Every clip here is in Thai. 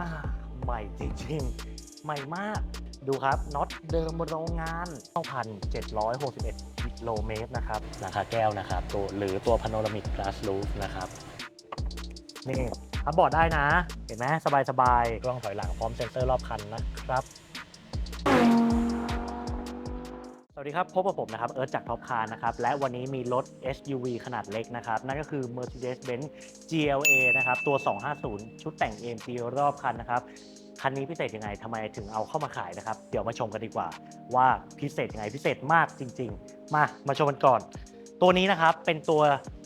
อ่าใหม่จริงๆ ใหม่มาก ดูครับน็อตเดิมโรงงาน 9,761กิโลเมตรนะครับหลังคาแก้วนะครับ ตัวหรือตัว Panoramic Glass Roof นะครับนี่พับบอร์ดได้นะ เห็นไหมสบายๆกล้องถอยหลังพร้อมเซ็นเซอร์รอบคันนะครับ สวัสดีครับ พบกับผมนะครับ เอิร์ธจากท็อปคาร์นะครับ และวันนี้มีรถ SUV ขนาดเล็กนะครับ นั่นก็คือ Mercedes-Benz GLA นะครับ ตัว 250 ชุดแต่ง AMG รอบคันนะครับ คันนี้พิเศษยังไงทำไมถึงเอาเข้ามาขายนะครับ เดี๋ยวมาชมกันดีกว่า ว่าพิเศษยังไงพิเศษมากจริง ๆ มามาชมกันก่อน ตัวนี้นะครับเป็นตัว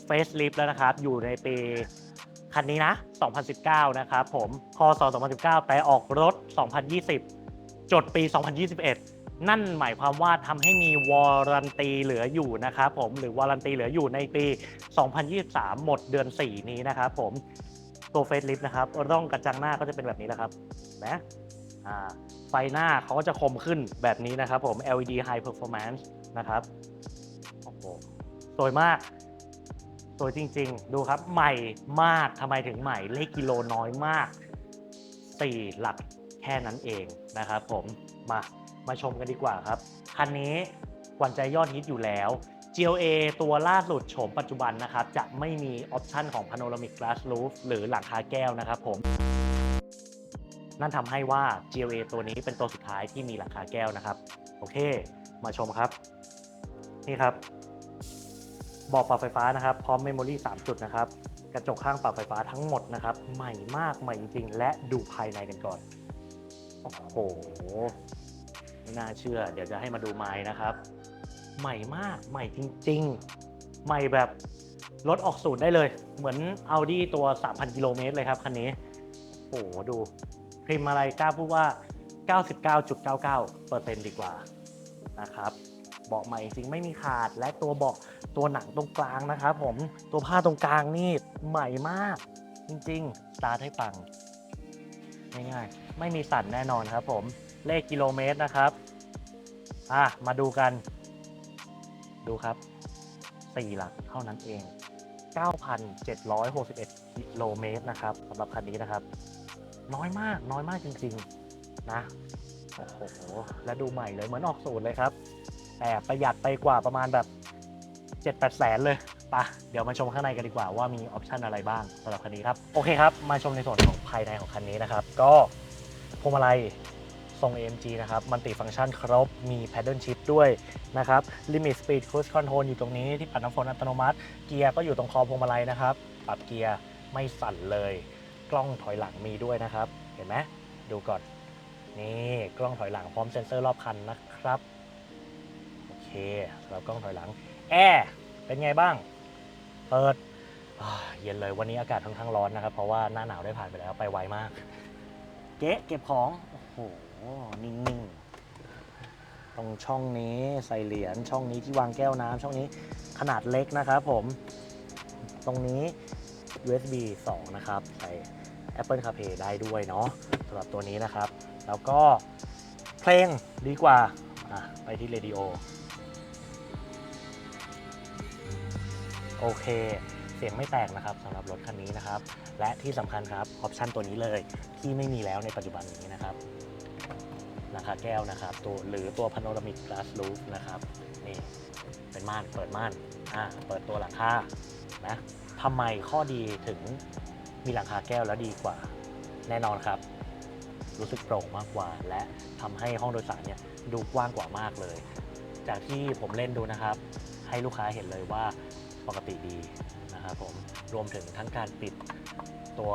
Facelift แล้วนะครับ อยู่ในปีคันนี้นะ 2019 นะครับผม คศ 2019 แต่ออกรถ 2020 จดปี 2021 นั่นหมายความว่าทำให้มีวอรันตีเหลืออยู่นะครับผมหรือวอรันตีเหลืออยู่ในปี 2023 หมดเดือน 4 นี้นะครับผมตัวเฟสลิฟนะครับร่องกระจังหน้าก็จะเป็นแบบนี้แหละครับนะไฟหน้าเขาก็จะคมขึ้นแบบนี้นะครับผม LED High Performance นะครับโอ้โหสวยมากสวยจริง ๆ ดูครับใหม่มากทำไมถึงใหม่เลขกิโลน้อยมาก 4 หลักแค่นั้นเองนะครับผมมา มาชมกันดีกว่าครับ คันนี้หวันใจยอดฮิตอยู่แล้ว GLA ตัวล่าสุดโฉมปัจจุบันนะครับ จะไม่มีออปชันของ Panoramic Glass Roof หรือหลังคาแก้วนะครับผม นั่นทำให้ว่า GLA ตัวนี้เป็นตัวสุดท้ายที่มีหลังคาแก้วนะครับ โอเค มาชมครับ นี่ครับบอกปรับไฟฟ้านะครับ พร้อมเมมโมรี่3จุดนะครับ กระจกข้างปรับไฟฟ้าทั้งหมดนะครับ ใหม่มากใหม่จริงๆและดูภายในกันก่อน โอ้โห ไม่น่าเชื่อ เดี๋ยวจะให้มาดูไม้นะครับ ใหม่มากใหม่จริง ๆ ใหม่แบบรถออกสูตรได้เลย เหมือน Audi ตัว 3,000 กิโลเมตรเลยครับคันนี้โอ้โหดูพิมอะไรกล้าพูดว่า 99.99%ดีกว่านะครับเบาะใหม่จริงไม่มีขาดและตัวเบาะตัวหนังตรงกลางนะครับผมตัวผ้าตรงกลางนี่ใหม่มาก จริงๆ สตาร์ทให้ปังง่ายๆ ไม่มีสั่นแน่นอนครับผม เลขกิโลเมตรนะครับ อะ มาดูกัน ดูครับ 4 หลักเท่านั้นเอง 9,761 กิโลเมตรนะครับสำหรับคันนี้นะครับ น้อยมาก น้อยมากจริง ๆ นะ โอ้โห และดูใหม่เลยเหมือนออกสูตรเลยครับ แต่ประหยัดไปกว่าประมาณแบบ7-8แสนเลยปะเดี๋ยวมาชมข้างในกันดีกว่าว่ามีออปชันอะไรบ้างสำหรับคันนี้ครับ โอเคครับ มาชมในส่วนของภายในของคันนี้นะครับ ก็พวงมาลัย ทรง AMG นะครับมันติฟังก์ชันครบมี Paddle Shift ด้วยนะครับ Limit Speed Cruise Control อยู่ตรงนี้ที่ปัดน้ำฝนอัตโนมัติ เกียร์ก็อยู่ตรงคอพวงมาลัยนะครับ ปรับเกียร์ไม่สั่นเลย กล้องถอยหลังมีด้วยนะครับ เห็นไหมดูก่อน นี่กล้องถอยหลังพร้อมเซ็นเซอร์รอบคันนะครับ โอเคสำหรับกล้องถอยหลัง แอร์เป็นไงบ้าง เปิดเย็นเลยวันนี้อากาศค่อนข้างร้อนนะครับ เพราะว่าหน้าหนาวได้ผ่านไปแล้วไปไวมาก เก๊เก็บของ โอ้โห นิ่งๆ ตรงช่องนี้ใส่เหรียญช่องนี้ที่วางแก้วน้ำช่องนี้ขนาดเล็กนะครับผม ตรงนี้ USB 2 นะครับ ใส่ Apple CarPlay ได้ด้วยเนาะสำหรับตัวนี้นะครับ แล้วก็เพลงดีกว่าไปที่เรดิโอโอเค เสียงไม่แตกนะครับสำหรับรถคันนี้นะครับ และที่สำคัญครับ ออปชันตัวนี้เลยที่ไม่มีแล้วในปัจจุบันนี้นะครับ หลังคาแก้วนะครับตัวหรือตัว Panoramic Glass Roof นะครับนี่เป็นม่านเปิดม่านอ่าเปิดตัวหลังคานะทำไมข้อดีถึงมีหลังคาแก้วแล้วดีกว่า แน่นอนครับ รู้สึกโปร่งมากกว่า และทำให้ห้องโดยสารเนี่ยดูกว้างกว่ามากเลย จากที่ผมเล่นดูนะครับ ให้ลูกค้าเห็นเลยว่าปกติดีนะครับผมรวมถึงทั้งการปิดตัว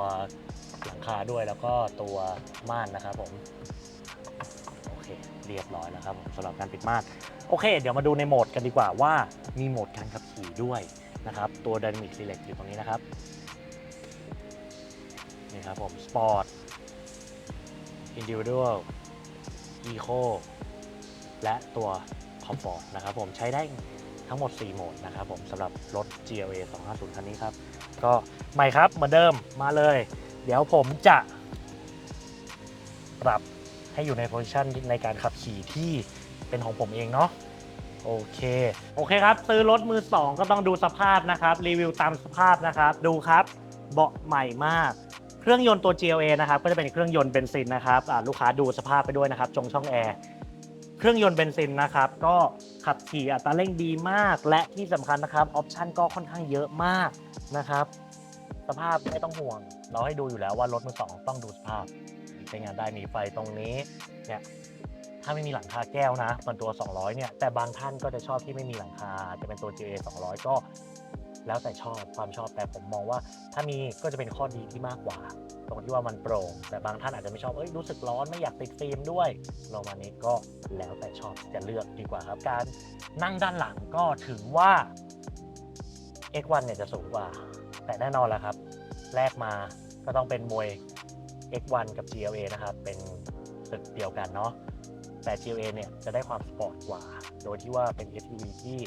หลังคาด้วยแล้วก็ตัวม่านนะครับผม เรียบร้อยแล้วครับผมสำหรับการปิดม่านโอเค เดี๋ยวมาดูในโหมดกันดีกว่าว่ามีโหมดการขับขี่ด้วยนะครับตัว Dynamic Select อยู่ตรงนี้นะครับนี่ครับผม Sport Individual Eco และตัว Comfort นะครับผมใช้ได้ทั้งหมด 4 โหมดนะครับผมสำหรับรถ GLA 250 คันนี้ครับ ก็ใหม่ครับเหมือนเดิมมาเลย เดี๋ยวผมจะปรับ ให้อยู่ในโพซิชันในการขับขี่ที่เป็นของผมเองเนาะโอเคโอเคครับ ซื้อรถมือ 2 ก็ต้องดูสภาพนะครับ รีวิวตามสภาพนะครับ ดูครับเบาะใหม่มาก เครื่องยนต์ตัว GLA นะครับก็จะเป็นเครื่องยนต์เบนซินนะครับลูกค้าดูสภาพไปด้วยนะครับจงช่องแอร์เครื่องยนต์เบนซินนะครับก็ขับขี่อัตราเร่งดีมาก และที่สำคัญนะครับออปชันก็ค่อนข้างเยอะมากนะครับ สภาพไม่ต้องห่วง เราให้ดูอยู่แล้วว่ารถมือสองต้องดูสภาพ ใช้งานได้มีไฟตรงนี้เนี่ยถ้าไม่มีหลังคาแก้วนะมันตัว 200 เนี่ย แต่บางท่านก็จะชอบที่ไม่มีหลังคา จะเป็นตัว GA 200 ก็แล้วแต่ชอบความชอบแต่ผมมองว่า ถ้ามีก็จะเป็นข้อดีที่มากกว่า ตรงที่ว่ามันโปร่ง แต่บางท่านอาจจะไม่ชอบเอ้ยรู้สึกร้อนไม่อยากติดฟิล์มด้วยเรามานี้ก็แล้วแต่ชอบจะเลือกดีกว่าครับ การนั่งด้านหลังก็ถือว่า X1 เนี่ยจะสูงกว่า แต่แน่นอนแหละครับ แรกมาก็ต้องเป็นมวย X1 กับ GLA นะครับ เป็นตึกเดียวกันเนาะแต่ GLA เนี่ยจะได้ความสปอร์ตกว่า โดยที่ว่าเป็น SUV ที่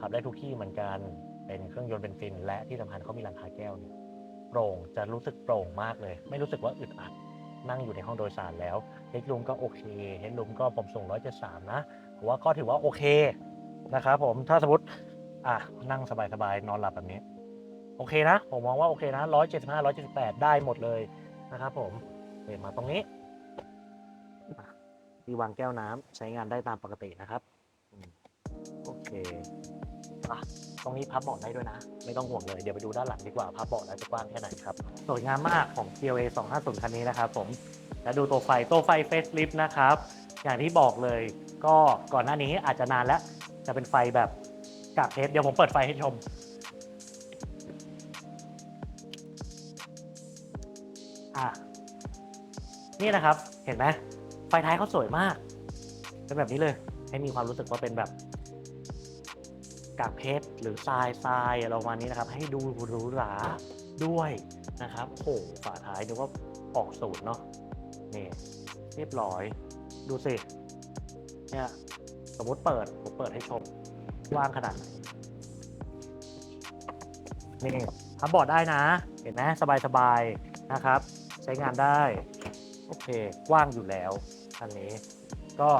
ขับได้ทุกที่เหมือนกันเป็นเครื่องยนต์เบนซิน และที่สำคัญเขามีหลังคาแก้วเนี่ยโปร่งจะรู้สึกโปร่งมากเลย ไม่รู้สึกว่าอึดอัดนั่งอยู่ในห้องโดยสารแล้วเฮดรูมก็โอเคเฮดรูมก็ผมส่ง173นะผมว่าก็ถือว่าโอเคนะครับผมถ้าสมมติอะนั่งสบายๆนอนหลับแบบนี้ โอเคนะ ผมมองว่าโอเคนะ175 178ได้หมดเลย นะครับผมเดี๋ยวมาตรงนี้อะมีวางแก้วน้ำใช้งานได้ตามปกตินะครับโอเคอะตรงนี้พับเบาะได้ด้วยนะ ไม่ต้องห่วงเลยเดี๋ยวไปดูด้านหลังดีกว่าพับเบาะแล้วจะกว้างแค่ไหนครับสวยงามมากของ CLA 250 คันนี้นะครับผมแล้วดูตัวไฟตัวไฟเฟสลิฟนะครับ อย่างที่บอกเลยก็ก่อนหน้านี้อาจจะนานแล้ว จะเป็นไฟแบบกากเพชรเดี๋ยวผมเปิดไฟให้ชม อะนี่นะครับเห็นไหมไฟท้ายเขาสวยมาก เป็นแบบนี้เลย ให้มีความรู้สึกว่าเป็นแบบกากเพชรหรือทรายทรายอะไรประมาณนี้นะครับ ให้ดูหรูหราด้วยนะครับโอ้โหฝาท้ายนึกว่าออกสูตรเนาะนี่เรียบร้อย ดูสิเนี่ยสมมติเปิดผมเปิดให้ชมว้างขนาดไหนนี่พับบอร์ดได้นะ เห็นไหมสบายๆนะครับ ใช้งานได้ โอเคกว้างอยู่แล้วอันนี้ ก็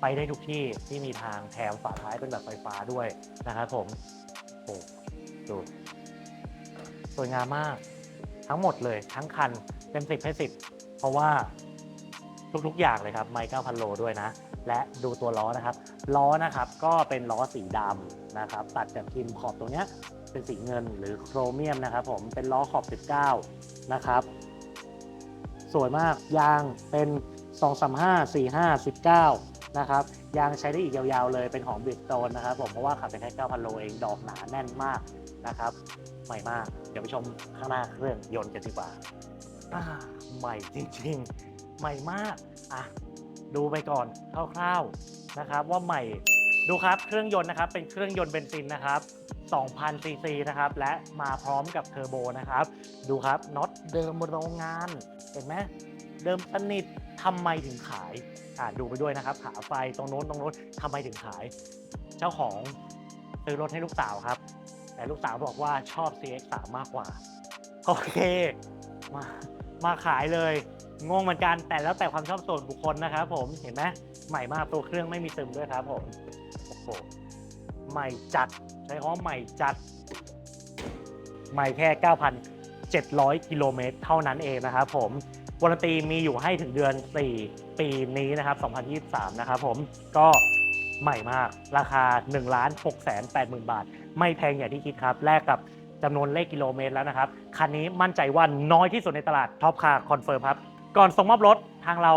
ไปได้ทุกที่ที่มีทางแถมฝาท้ายเป็นแบบไฟฟ้าด้วยนะครับผมโอ้ดูสวยงามมาก ทั้งหมดเลยทั้งคันเต็มสิบให้สิบเพราะว่าทุกๆอย่างเลยครับไมค์9,000 โลด้วยนะ และดูตัวล้อนะครับ ล้อนะครับก็เป็นล้อสีดำนะครับ ตัดกับทิมพ์ขอบตรงเนี้ยเป็นสีเงินหรือโครเมียมนะครับผมเป็นล้อขอบ 19 นะครับ สวยมาก ยางเป็น 235 45 19 นะครับ ยางใช้ได้อีกยาวๆเลยเป็นของบิดโตนนะครับผมเพราะว่าขับไปแค่ 9,000 โลเอง ดอกหนาแน่นมากนะครับใหม่มาก เดี๋ยวไปชมข้างหน้าเครื่องยนต์กันดีกว่าอ่าใหม่จริงๆ ใหม่มากอะดูไปก่อนคร่าวๆนะครับว่าใหม่ดูครับเครื่องยนต์นะครับเป็นเครื่องยนต์เบนซินนะครับ 2,000 ซีซีนะครับ และมาพร้อมกับเทอร์โบนะครับ ดูครับน็อตเดิมโรงงาน เห็นไหมเดิมสนิททำไมถึงขายอ่าดูไปด้วยนะครับ ขาไฟตรงโน้นตรงโน้นทำไมถึงขาย เจ้าของซื้อรถให้ลูกสาวครับ แต่ลูกสาวบอกว่าชอบ CX3 มากกว่า โอเค มามาขายเลยงงเหมือนกันแต่แล้วแต่ความชอบส่วนบุคคลนะครับผมเห็นไหมใหม่มากตัวเครื่องไม่มีซึมด้วยครับผมโอ้โหใหม่จัด ช้คำว่าใหม่จัด ใหม่แค่ 9,700 กิโลเมตรเท่านั้นเองนะครับผมวารันตีมีอยู่ให้ถึงเดือน 4 ปีนี้นะครับ 2023 นะครับผมก็ใหม่มากราคา 1 6 8 0 0 0 0 บาท ไม่แพงอย่างที่คิดครับ แลกกับจำนวนเลขกิโลเมตรแล้วนะครับ คันนี้มั่นใจว่าน้อยที่สุดในตลาดท็อปคาร์คอนเฟิร์มครับ ก่อนส่งมอบรถทางเรา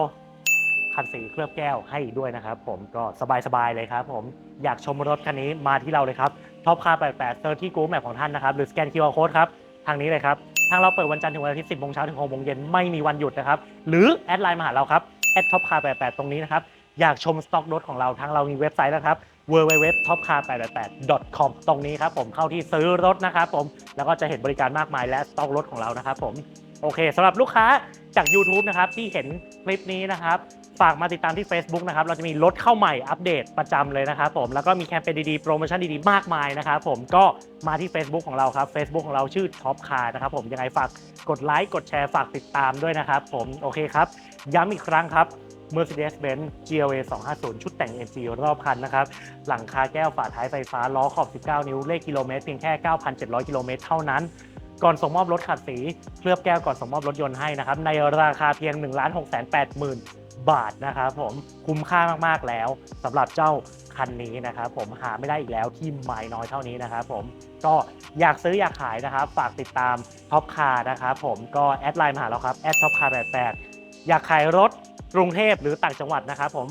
คันสีเคลือบแก้วให้ด้วยนะครับ ผมก็สบายๆเลยครับ ผมอยากชมรถคันนี้มาที่เราเลยครับท็อปคาร์88เซอร์ที่กู๊แมปของท่านนะครับหรือสแกน QR Code ครับทางนี้เลยครับทางเราเปิดวันจันทร์ถึงวันอาทิตย์10โมงเช้าถึง6โมงเย็นไม่มีวันหยุดนะครับหรือแอดไลน์มาหาเราครับแอดท็อปคาร์88ตรงนี้นะครับอยากชมสต็อกรถของเราทางเรามีเว็บไซต์แล้วครับ www.topcar888.com ตรงนี้ครับผมเข้าที่ซื้อรถนะครับผมแล้วก็จะเห็นบริการมากมายและสต็อกรถของเรานะครับผมโอเคสำหรับลูกค้าจาก YouTube นะครับที่เห็นคลิปนี้นะครับ ฝากมาติดตามที่ Facebook นะครับ เราจะมีรถเข้าใหม่อัปเดตประจำเลยนะครับผม แล้วก็มีแคมเปญดีๆ โปรโมชั่นดีๆ มากมายนะครับผม ก็มาที่ Facebook ของเราครับ Facebook ของเราชื่อ Top Car นะครับผม ยังไงฝากกดไลค์ กดแชร์ ฝากติดตามด้วยนะครับผม โอเคครับ ย้ำอีกครั้งครับ Mercedes-Benz GLA 250 ชุดแต่ง MG รอบคันนะครับ หลังคาแก้วฝาท้ายไฟฟ้า ล้อขอบ 19 นิ้ว เลขกิโลเมตรเพียงแค่ 9,700 กิโลเมตรเท่านั้นก่อนส่งมอบรถขัดสี เคลือบแก้วก่อนส่งมอบรถยนต์ให้นะครับ ในราคาเพียง 1 6 8 0 0 0 0 บาทนะครับผมคุ้มค่ามากๆแล้วสำหรับเจ้าคันนี้นะครับผมหาไม่ได้อีกแล้วที่ไม้น้อยเท่านี้นะครับผมก็อยากซื้ออยากขายนะครับ ฝากติดตามท็อปคาร์นะครับผมก็แอดไลน์มาหาเราครับแอดท็อปคาร์88อยากขายรถกรุงเทพหรือต่างจังหวัดนะครับผม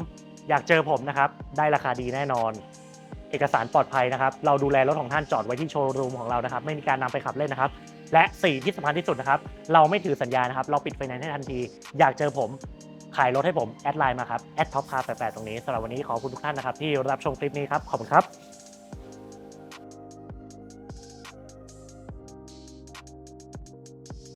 อยากเจอผมนะครับได้ราคาดีแน่นอน เอกสารปลอดภัยนะครับ เราดูแลรถของท่านจอดไว้ที่โชว์รูมของเรานะครับ ไม่มีการนำไปขับเล่นนะครับ และสี่ที่สำคัญที่สุดนะครับ เราไม่ถือสัญญานะครับ เราปิดไฟแนนซ์ให้ทันที อยากเจอผม ขายรถให้ผม แอดไลน์มาครับแอดท็อปคาร์88ตรงนี้สำหรับวันนี้ขอบคุณทุกท่านนะครับที่รับชมคลิปนี้ครับขอบคุณครับ